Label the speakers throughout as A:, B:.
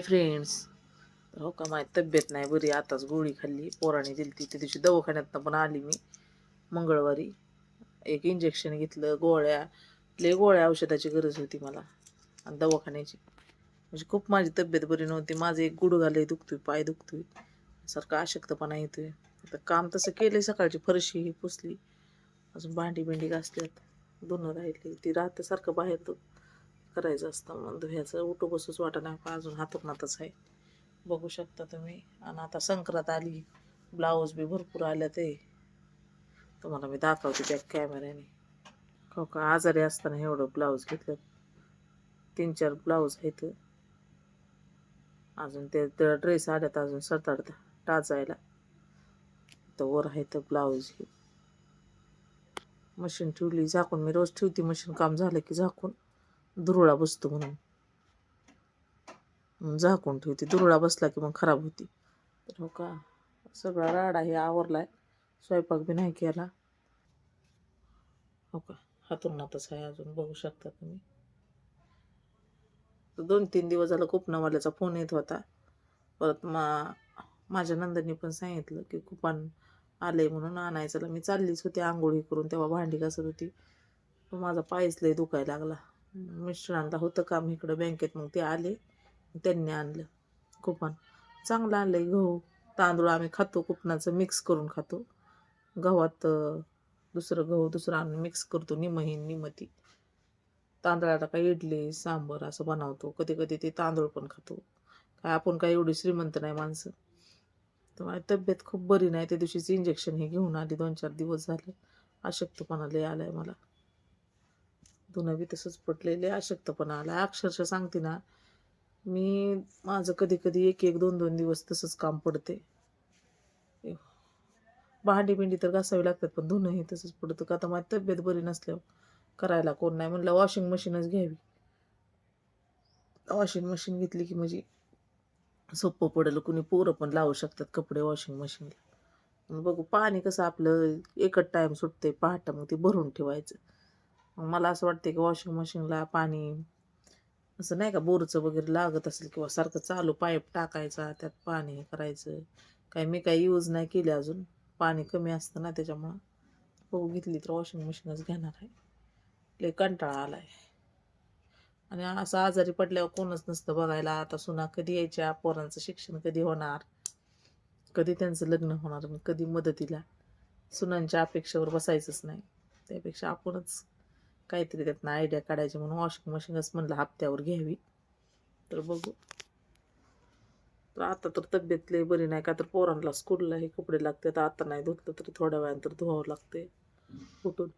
A: Friends तर हो का माझी तब्येत नाही बरी आताच गोळी खाल्ली पोराने दिली ती. त्या दिवशी दवाखान्यातनं पण आली मी मंगळवारी. एक इंजेक्शन घेतलं गोळ्या. लय गोळ्या औषधाची गरज होती मला आणि दवाखान्याची. म्हणजे खूप माझी तब्येत बरी नव्हती. माझं एक गुडघा लय दुखतोय पाय दुखतोय. सारखं अशक्तपणा येतोय. आता काम तसं केलंय सकाळची फरशी ही पुसली. अजून भांडी बिंडी घासल्यात. दोन राहिली. ती राहते सारखं बाहेर. तर करायचं असतं. मग धुयाचं उठू बसूच वाटत नाही का अजून हातोकनातच आहे. बघू शकता तुम्ही. आणि आता संक्रांत आली. ब्लाऊज बी भरपूर आल्या ते. तुम्हाला मी दाखवते त्या कॅमेऱ्याने हो का? आजारी असताना एवढं ब्लाऊज घेतलं. तीन चार ब्लाऊज आहेत. अजून ते ड्रेस आल्यात अजून सताड टाचायला. तर वर आहे तर ब्लाऊज. मशीन ठेवली. झाकून मी रोज ठेवते. मशीन काम झालं की झाकून. दुरुळा बसतो म्हणून. झाकून ठेवते. दुरुळा बसला की मग खराब होती. तर हो का? सगळा राडा हे आवरलाय. स्वयंपाक बी नाही केला. हो का? हातून आहे अजून बघू शकता तुम्ही. दोन तीन दिवस झालं कुपनावाल्याचा फोन येत होता. परत मा माझ्या नंदनी पण सांगितलं की कुपन आले म्हणून आणायचं. मी चाललीच होती आंघोळी करून तेव्हा भांडी घासत होती. माझा पायच लय दुखायला लागला. मिस्टरांना होतं काम इकडं बँकेत मग ते आले. त्यांनी आणलं कुपन चांगलं आणलंय गहू हो. तांदूळ आम्ही खातो कुपनाचं मिक्स करून खातो. गव्हात दुसरं गहू दुसरं आणून मिक्स करतो निमही निमती. तांदळाला काय इडली सांबर असं बनवतो. कधी कधी ते तांदूळ पण खातो. काय आपण काय एवढी श्रीमंत नाही माणसं. तर माझी तब्येत खूप बरी नाही. त्या दिवशीच इंजेक्शन हे घेऊन आली. दोन चार दिवस झाले. अशक्तपणा लय आलाय मला. धुणं बी तसंच पटलेले अशक्तपणा आला अक्षरशः सांगते ना मी माझं कधी कधी एक एक दोन दोन दिवस तसंच काम पडते. भांडी बिंडी तर घासावी लागतात पण धुणंही तसंच पडतं. का आता माझी तब्येत बरी नसल्यावर करायला कोण नाही. म्हणलं वॉशिंग मशीनच घ्यावी. वॉशिंग मशीन घेतली की म्हणजे सोपं पडेल. कुणी पोरं पण लावू शकतात कपडे वॉशिंग मशीनला बघू पाणी कसं आपलं एकच टाईम सुटते पहाटं मग ते भरून ठेवायचं. मला असं वाटतं की वॉशिंग मशीनला पाणी असं नाही का बोरचं वगैरे लागत असेल किंवा सारखं चालू पाईप टाकायचा त्यात पाणी करायचं. काय मी काही यूज नाही केले अजून. पाणी कमी असतं ना त्याच्यामुळं. बघू घेतली तर वॉशिंग मशीनच घेणार आहे. लय कंटाळा आला आहे आणि असं आजारी पडल्यावर कोणच नसतं बघायला. आता सुना कधी यायच्या पोरांचं शिक्षण कधी होणार? कधी त्यांचं लग्न होणार? कधी मदतीला? सुनांच्या अपेक्षेवर बसायचंच नाही. त्यापेक्षा आपणच काहीतरी त्यातनं आयडिया काढायची म्हणून वॉशिंग मशीनच म्हणलं हप्त्यावर घ्यावी तर बघू तर आता तर तब्येत लय बरी नाही का तर पोरांना स्कूलला हे कपडे लागतात आता नाही धुतलं तरी थोड्या वेळानंतर धुवावं लागते कुठून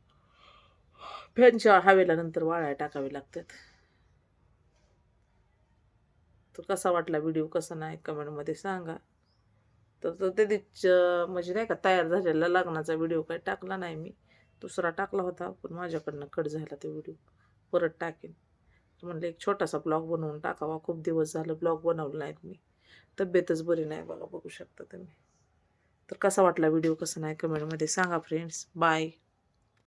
A: फॅनच्या हवेला नंतर वाळ्या टाकावे लागतात तर कसा वाटला व्हिडिओ कसा नाही कमेंटमध्ये सांगा तर तो ते म्हणजे नाही का तयार झालेला लग्नाचा व्हिडिओ काही टाकला नाही मी दुसरा टाकला होता पण माझ्याकडनं कट झाला तो व्हिडिओ परत टाकेन. तर म्हणलं एक छोटासा ब्लॉग बनवून टाकावा. खूप दिवस झालं ब्लॉग बनवला नाहीत मी. तब्येतच बरी नाही बघा बघू शकता तुम्ही. तर कसा वाटला व्हिडिओ कसा नाही कमेंटमध्ये सांगा फ्रेंड्स बाय